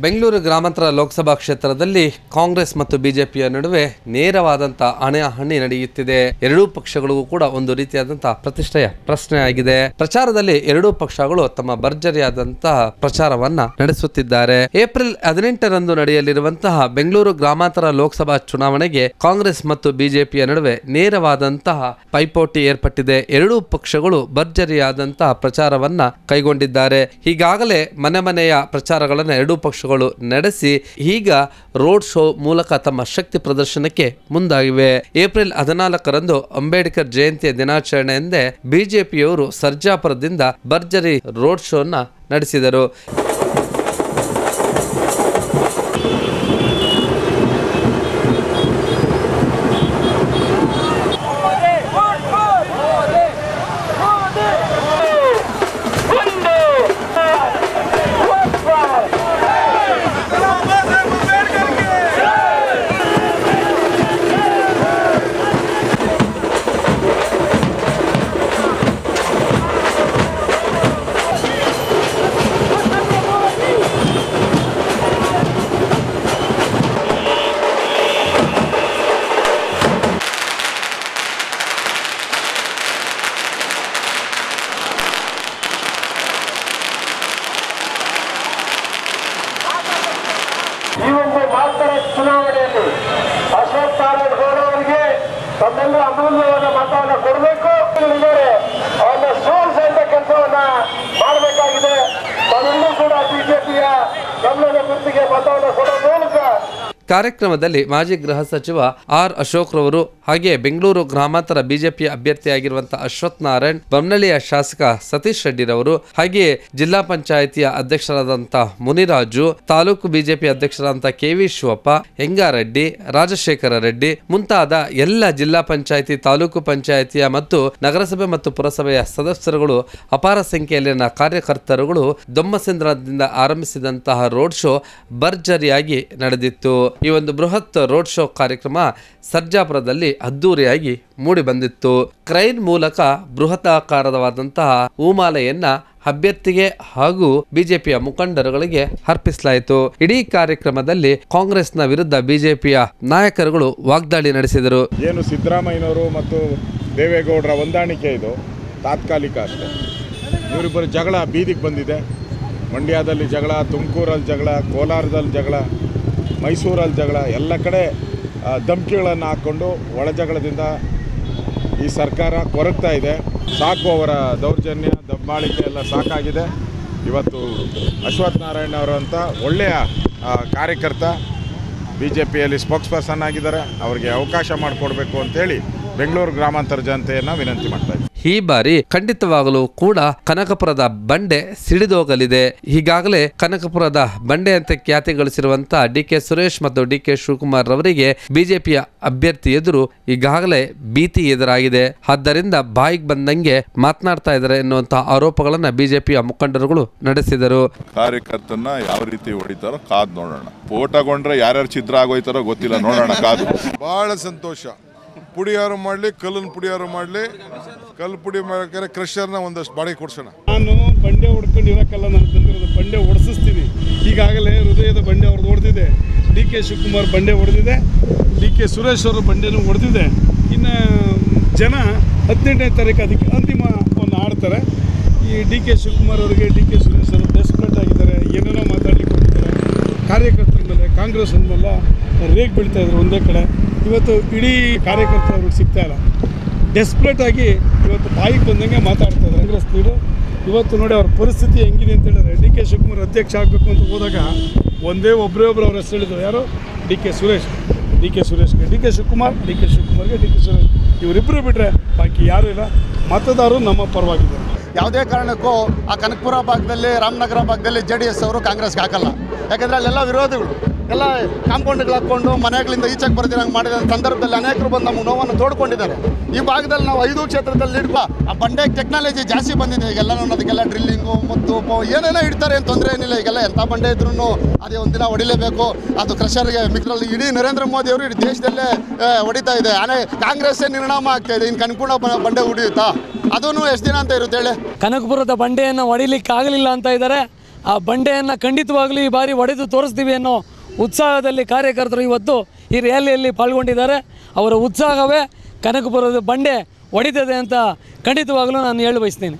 ಬೆಂಗಳೂರು ಗ್ರಾಮಾಂತರ ಲೋಕಸಭಾ ಕ್ಷೇತ್ರದಲ್ಲಿ ಕಾಂಗ್ರೆಸ್ ಮತ್ತು ಬಿಜೆಪಿಯ ನಡುವೆ ನೇರವಾದಂತ ಹಣೆ ನಡೆಯುತ್ತಿದೆ. ಎರಡೂ ಪಕ್ಷಗಳಿಗೂ ಕೂಡ ಒಂದು ರೀತಿಯಾದಂತಹ ಪ್ರತಿಷ್ಠೆಯ ಪ್ರಶ್ನೆ ಆಗಿದೆ ಪ್ರಚಾರದಲ್ಲಿ ಎರಡೂ ಪಕ್ಷಗಳು ತಮ್ಮ ಭರ್ಜರಿಯಾದಂತಹ ಪ್ರಚಾರವನ್ನ ನಡೆಸುತ್ತಿದ್ದಾರೆ. ಏಪ್ರಿಲ್ ಹದಿನೆಂಟರಂದು ನಡೆಯಲಿರುವಂತಹ ಬೆಂಗಳೂರು ಗ್ರಾಮಾಂತರ ಲೋಕಸಭಾ ಚುನಾವಣೆಗೆ ಕಾಂಗ್ರೆಸ್ ಮತ್ತು ಬಿಜೆಪಿಯ ನಡುವೆ ನೇರವಾದಂತಹ ಪೈಪೋಟಿ ಏರ್ಪಟ್ಟಿದೆ. ಎರಡೂ ಪಕ್ಷಗಳು ಭರ್ಜರಿಯಾದಂತಹ ಪ್ರಚಾರವನ್ನ ಕೈಗೊಂಡಿದ್ದಾರೆ. ಈಗಾಗಲೇ ಮನೆ ಮನೆಯ ಪ್ರಚಾರಗಳನ್ನು ಎರಡೂ ಪಕ್ಷಗಳು ನಡೆಸಿ ಈಗ ರೋಡ್ ಶೋ ಮೂಲಕ ತಮ್ಮ ಶಕ್ತಿ ಪ್ರದರ್ಶನಕ್ಕೆ ಮುಂದಾಗಿವೆ. ಏಪ್ರಿಲ್ ಹದಿನಾಲ್ಕರಂದು ಅಂಬೇಡ್ಕರ್ ಜಯಂತಿಯ ದಿನಾಚರಣೆ ಎಂದೇ ಬಿಜೆಪಿಯವರು ಸರ್ಜಾಪುರದಿಂದ ಭರ್ಜರಿ ರೋಡ್ ಶೋನ ನಡೆಸಿದರು. ಚುನಾವಣೆಯಲ್ಲಿ ಅಶೋಕ್ ನಾರಾಯಣ ಗೌಡ ಅವರಿಗೆ ತಮ್ಮೆಲ್ಲ ಅಮೂಲ್ಯವಾದ ಮತವನ್ನು ಕೊಡಬೇಕು ಅವನ್ನ ಸೋಲಿಸುವಂತ ಕೆಲಸವನ್ನ ಮಾಡಬೇಕಾಗಿದೆ. ತಾವೆಲ್ಲರೂ ಕೂಡ ಬಿಜೆಪಿಯ ಗಮನದ ಗುರುತಿಗೆ ಮತ ಕಾರ್ಯಕ್ರಮದಲ್ಲಿ ಮಾಜಿ ಗೃಹ ಸಚಿವ ಆರ್ ಅಶೋಕ್ ರವರು ಹಾಗೆ ಬೆಂಗಳೂರು ಗ್ರಾಮಾಂತರ ಬಿಜೆಪಿ ಅಭ್ಯರ್ಥಿಯಾಗಿರುವಂತಹ ಅಶ್ವಥ್ ನಾರಾಯಣ್ ಬೊಮ್ಮನಳ್ಳಿಯ ಶಾಸಕ ಸತೀಶ್ ರೆಡ್ಡಿರವರು ಹಾಗೆಯೇ ಜಿಲ್ಲಾ ಪಂಚಾಯಿತಿಯ ಅಧ್ಯಕ್ಷರಾದಂತಹ ಮುನಿರಾಜು, ತಾಲೂಕು ಬಿಜೆಪಿ ಅಧ್ಯಕ್ಷರಾದಂತಹ ಕೆ ವಿ ಶಿವಪ್ಪ, ಹೆಂಗಾರೆಡ್ಡಿ, ರಾಜಶೇಖರ ರೆಡ್ಡಿ ಮುಂತಾದ ಎಲ್ಲ ಜಿಲ್ಲಾ ಪಂಚಾಯಿತಿ, ತಾಲೂಕು ಪಂಚಾಯಿತಿಯ ಮತ್ತು ನಗರಸಭೆ ಮತ್ತು ಪುರಸಭೆಯ ಸದಸ್ಯರುಗಳು ಅಪಾರ ಸಂಖ್ಯೆಯಲ್ಲಿನ ಕಾರ್ಯಕರ್ತರುಗಳು ದೊಮ್ಮಸಂದ್ರದಿಂದ ಆರಂಭಿಸಿದಂತಹ ರೋಡ್ ಶೋ ಭರ್ಜರಿಯಾಗಿ ನಡೆದಿತ್ತು. ಈ ಒಂದು ಬೃಹತ್ ರೋಡ್ ಶೋ ಕಾರ್ಯಕ್ರಮ ಸರ್ಜಾಪುರದಲ್ಲಿ ಅದ್ದೂರಿಯಾಗಿ ಮೂಡಿ ಬಂದಿತ್ತು. ಕ್ರೈನ್ ಮೂಲಕ ಬೃಹತಾಕಾರವಾದಂತಹ ಹೂಮಾಲೆಯನ್ನ ಅಭ್ಯರ್ಥಿಗೆ ಹಾಗೂ ಬಿಜೆಪಿಯ ಮುಖಂಡರುಗಳಿಗೆ ಅರ್ಪಿಸಲಾಯಿತು. ಇಡೀ ಕಾರ್ಯಕ್ರಮದಲ್ಲಿ ಕಾಂಗ್ರೆಸ್ನ ವಿರುದ್ಧ ಬಿಜೆಪಿಯ ನಾಯಕರುಗಳು ವಾಗ್ದಾಳಿ ನಡೆಸಿದರು. ಏನು ಸಿದ್ದರಾಮಯ್ಯನವರು ಮತ್ತು ದೇವೇಗೌಡರ ಹೊಂದಾಣಿಕೆ ಇದು? ತಾತ್ಕಾಲಿಕ ಅಷ್ಟೇ. ಇವರಿಬ್ಬರು ಜಗಳ ಬೀದಿಗೆ ಬಂದಿದೆ. ಮಂಡ್ಯದಲ್ಲಿ ಜಗಳ, ತುಮಕೂರಲ್ಲಿ ಜಗಳ, ಕೋಲಾರದಲ್ಲಿ ಜಗಳ ಮೈಸೂರಲ್ಲಿ ಜಗಳ, ಎಲ್ಲ ಕಡೆ ಧಮಕಿಗಳನ್ನು ಹಾಕ್ಕೊಂಡು ಒಳ ಜಗಳದಿಂದ ಈ ಸರ್ಕಾರ ಕೊರಗ್ತಾ ಇದೆ. ಸಾಕು ಅವರ ದೌರ್ಜನ್ಯ, ದಬ್ಬಾಳಿಕೆ ಎಲ್ಲ ಸಾಕಾಗಿದೆ. ಇವತ್ತು ಅಶ್ವಥ್ ನಾರಾಯಣ ಅವರಂಥ ಒಳ್ಳೆಯ ಕಾರ್ಯಕರ್ತ ಬಿ ಜೆ ಪಿಯಲ್ಲಿ ಸ್ಪೋಕ್ಸ್ ಪರ್ಸನ್ ಆಗಿದ್ದಾರೆ. ಅವರಿಗೆ ಅವಕಾಶ ಮಾಡಿಕೊಡ್ಬೇಕು ಅಂತೇಳಿ ಬೆಂಗಳೂರು ಗ್ರಾಮಾಂತರ ಜನತೆಯನ್ನು ವಿನಂತಿ ಮಾಡ್ತಾ ಈ ಬಾರಿ ಖಂಡಿತವಾಗಲೂ ಕೂಡ ಕನಕಪುರದ ಬಂಡೆ ಸಿಡಿದೋಗಲಿದೆ. ಈಗಾಗಲೇ ಕನಕಪುರದ ಬಂಡೆ ಅಂತ ಖ್ಯಾತಿ ಗಳಿಸಿರುವಂತಹ ಡಿ ಕೆ ಸುರೇಶ್ ಮತ್ತು ಡಿ ಕೆ ಶಿವಕುಮಾರ್ ರವರಿಗೆ ಬಿಜೆಪಿಯ ಅಭ್ಯರ್ಥಿ ಎದುರು ಈಗಾಗಲೇ ಭೀತಿ ಎದುರಾಗಿದೆ. ಆದ್ದರಿಂದ ಬಾಯಿಗೆ ಬಂದಂಗೆ ಮಾತನಾಡ್ತಾ ಇದ್ದಾರೆ ಎನ್ನುವಂತಹ ಆರೋಪಗಳನ್ನ ಬಿಜೆಪಿಯ ಮುಖಂಡರುಗಳು ನಡೆಸಿದರು. ಕಾರ್ಯಕರ್ತನ ಯಾವ ರೀತಿ ಹೊಡಿತಾರೋ ಕಾದ್ ನೋಡೋಣ. ಓಟಗೊಂಡ್ರೆ ಯಾರ್ಯಾರು ಚಿತ್ರ ಆಗೋಯ್ತಾರೋ ಗೊತ್ತಿಲ್ಲ ನೋಡೋಣ ಕಾದು. ಬಹಳ ಸಂತೋಷ. ಪುಡಿಯಾರು ಮಾಡಲಿ ಕಲ್ಲನ್ನು ಪುಡಿಯಾರು ಮಾಡಲಿ ಕಲ್ಲು ಪುಡಿ ಮಾಡ್ಬೇಕಾದ್ರೆ ಕ್ರಷರ್ನ ಒಂದಷ್ಟು ಬಾಡಿಗೆ ಕೊಡ್ಸೋಣ. ನಾನು ಬಂಡೆ ಹೊಡ್ಕೊಂಡು ಇರೋಕ್ಕಲ್ಲ ನಾನು ತಂದಿರೋದ ಬಂಡೆ ಹೊಡೆಸಿಸ್ತೀನಿ ಈಗಾಗಲೇ ಹೃದಯದ ಬಂಡೆ ಅವ್ರದ್ದು ಹೊಡೆದಿದೆ ಡಿ ಕೆ ಶಿವಕುಮಾರ್ ಬಂಡೆ ಹೊಡೆದಿದೆ ಡಿ ಕೆ ಸುರೇಶ್ ಅವರು ಬಂಡೆನೂ ಹೊಡೆದಿದೆ ಇನ್ನು, ಜನ ಹದಿನೆಂಟನೇ ತಾರೀಕು ಅದಕ್ಕೆ ಒಂದು ಆಡ್ತಾರೆ ಈ ಡಿ ಕೆ ಶಿವಕುಮಾರ್ ಅವರಿಗೆ ಡಿ ಕೆ ಸುರೇಶ್ ಅವರು ಡೆಸ್ಪರೇಟ್ ಆಗಿದ್ದಾರೆ. ಏನೇನೋ ಮಾತಾಡ್ಲಿಕ್ಕೆ ಕಾರ್ಯಕರ್ತರ ಮೇಲೆ ಕಾಂಗ್ರೆಸ್ ಅಂದಮೇಲೆ ರೇಗ್ ಬೀಳ್ತಾ ಇದ್ರು ಒಂದೇ ಕಡೆ. ಇವತ್ತು ಇಡೀ ಕಾರ್ಯಕರ್ತರು ಸಿಗ್ತಾ ಇಲ್ಲ. ಡೆಸ್ಪ್ರೇಟ್ ಆಗಿ ಇವತ್ತು ಬಾಯಿಗೆ ಬಂದಂಗೆ ಮಾತಾಡ್ತಾ ಇದ್ದಾರೆ. ಕಾಂಗ್ರೆಸ್ ಲೀಡು ಇವತ್ತು ನೋಡಿ ಅವ್ರ ಪರಿಸ್ಥಿತಿ ಹೆಂಗಿದೆ ಅಂತ ಹೇಳಿದ್ರೆ ಡಿ ಕೆ ಶಿವಕುಮಾರ್ ಅಧ್ಯಕ್ಷ ಆಗಬೇಕು ಅಂತ ಹೋದಾಗ ಒಂದೇ ಒಬ್ಬರೇ ಒಬ್ಬರು ಅವ್ರ ಹೆಸರು ಹೇಳಿದ್ರು. ಯಾರು? D K Suresh. D K ಸುರೇಶ್ಗೆ D K Shivakumar, D K ಶಿವಕುಮಾರ್ಗೆ D K Suresh. ಇವರಿಬ್ಬರು ಬಿಟ್ಟರೆ ಬಾಕಿ ಯಾರೂ ಇಲ್ಲ. ಮತದಾರರು ನಮ್ಮ ಪರವಾಗಿದ್ದಾರೆ. ಯಾವುದೇ ಕಾರಣಕ್ಕೂ ಆ ಕನಕಪುರ ಭಾಗದಲ್ಲಿ, ರಾಮನಗರ ಭಾಗದಲ್ಲಿ ಜೆ ಡಿ ಎಸ್ ಅವರು ಕಾಂಗ್ರೆಸ್ಗೆ ಹಾಕಲ್ಲ. ಯಾಕಂದರೆ ಅಲ್ಲೆಲ್ಲ ವಿರೋಧಿಗಳು. ಎಲ್ಲ ಕಾಂಪೌಂಡ್ಗಳು ಹಾಕ್ಕೊಂಡು ಮನೆಗಳಿಂದ ಈಚೆಗೆ ಬರ್ದಿರಂಗೆ ಮಾಡಿದ ಸಂದರ್ಭದಲ್ಲಿ ಅನೇಕರು ಬಂದು ನಮ್ಮ ನೋವನ್ನು ತೋಡ್ಕೊಂಡಿದ್ದಾರೆ. ಈ ಭಾಗದಲ್ಲಿ ನಾವು ಐದು ಕ್ಷೇತ್ರದಲ್ಲಿ ಇಡ್ಕೊ ಆ ಬಂಡೆ ಟೆಕ್ನಾಲಜಿ ಜಾಸ್ತಿ ಬಂದಿದೆ. ಈಗೆಲ್ಲ ಅದಕ್ಕೆಲ್ಲ ಡ್ರಿಲ್ಲಿಂಗು ಮತ್ತು ಏನೇನೋ ಇಡ್ತಾರೆ ಏನು ತೊಂದರೆ ಏನಿಲ್ಲ. ಈಗೆಲ್ಲ ಎಂಥ ಬಂಡೆ ಇದ್ರೂ ಅದೇ ಒಂದಿನ ಹೊಡಿಲೇಬೇಕು. ಅದು ಕ್ರಷರ್ಗೆ ಮಿಕ್ರಲ್ಲಿ ಇಡೀ ನರೇಂದ್ರ ಮೋದಿ ಅವರು ಇಡೀ ದೇಶದಲ್ಲೇ ಹೊಡಿತಾ ಇದೆ. ಆನೆ ಕಾಂಗ್ರೆಸ್ಸೇ ನಿರ್ಣಾಮ ಆಗ್ತಾ ಇದೆ. ಇನ್ನು ಕನ್ಕುಣ ಬಂಡೆ ಹೊಡಿಯುತ್ತಾ ಅದೂ ಎಷ್ಟು ದಿನ ಅಂತ ಇರುತ್ತೆ ಹೇಳಿ? ಕನಕಪುರದ ಬಂಡೆಯನ್ನು ಹೊಡಿಲಿಕ್ಕೆ ಆಗಲಿಲ್ಲ ಅಂತ ಇದ್ದಾರೆ. ಆ ಬಂಡೆಯನ್ನು ಖಂಡಿತವಾಗಲೂ ಈ ಬಾರಿ ಒಡೆದು ತೋರಿಸ್ತೀವಿ ಅನ್ನೋ ಉತ್ಸಾಹದಲ್ಲಿ ಕಾರ್ಯಕರ್ತರು ಇವತ್ತು ಈ ರ್ಯಾಲಿಯಲ್ಲಿ ಪಾಲ್ಗೊಂಡಿದ್ದಾರೆ. ಅವರ ಉತ್ಸಾಹವೇ ಕನಕಪುರದ ಬಂಡೆ ಒಡಿತದೆ ಅಂತ ಖಂಡಿತವಾಗಲೂ ನಾನು ಹೇಳಿ ಬಯಸ್ತೀನಿ